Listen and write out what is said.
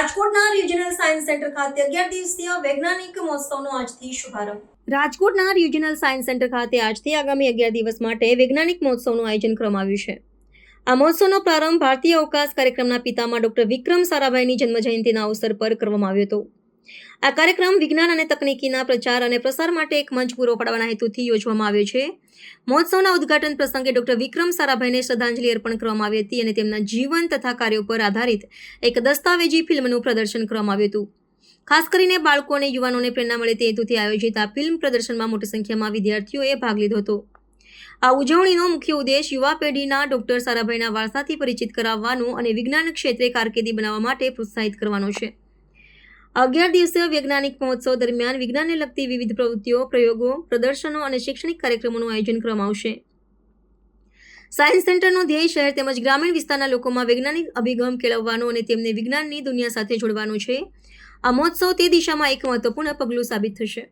રાજકોટના regional science centre ખાતે અગિયાર દિવસીય વૈજ્ઞાનિક મહોત્સવનો આજથી શુભારંભ. રાજકોટના રિજનલ સાયન્સ સેન્ટર ખાતે આજથી આગામી અગિયાર દિવસ માટે વૈજ્ઞાનિક મહોત્સવનું આયોજન કરવામાં છે. આ મહોત્સવનો પ્રારંભ ભારતીય અવકાશ કાર્યક્રમના પિતામાં ડોક્ટર વિક્રમ સારાભાઈની જન્મજયંતિના અવસર પર કરવામાં આવ્યો હતો. આ કાર્યક્રમ વિજ્ઞાન અને તકનીકીના પ્રચાર અને પ્રસાર માટે એક મંચ પૂરો પાડવાના હેતુથી યોજવામાં આવ્યો છે. મહોત્સવના ઉદઘાટન પ્રસંગે ડોક્ટર વિક્રમ સારાભાઈને શ્રદ્ધાંજલિ અર્પણ કરવામાં આવી હતી અને તેમના જીવન તથા કાર્યો પર આધારિત એક દસ્તાવેજી ફિલ્મનું પ્રદર્શન કરવામાં આવ્યું હતું. ખાસ કરીને બાળકો અને યુવાનોને પ્રેરણા મળે તે હેતુથી આયોજિત આ ફિલ્મ પ્રદર્શનમાં મોટી સંખ્યામાં વિદ્યાર્થીઓએ ભાગ લીધો હતો. આ ઉજવણીનો મુખ્ય ઉદ્દેશ યુવા પેઢીના ડોક્ટર સારાભાઈના વારસાથી પરિચિત કરાવવાનો અને વિજ્ઞાન ક્ષેત્રે કારકિર્દી બનાવવા માટે પ્રોત્સાહિત કરવાનો છે. અગિયાર દિવસીય વૈજ્ઞાનિક મહોત્સવ દરમિયાન વિજ્ઞાનને લગતી વિવિધ પ્રવૃત્તિઓ, પ્રયોગો, પ્રદર્શનો અને શૈક્ષણિક કાર્યક્રમોનું આયોજન કરવામાં આવશે. સાયન્સ સેન્ટરનો ધ્યેય શહેર તેમજ ગ્રામીણ વિસ્તારના લોકોમાં વૈજ્ઞાનિક અભિગમ કેળવવાનો અને તેમને વિજ્ઞાનની દુનિયા સાથે જોડવાનો છે. આ મહોત્સવ તે દિશામાં એક મહત્વપૂર્ણ પગલું સાબિત થશે.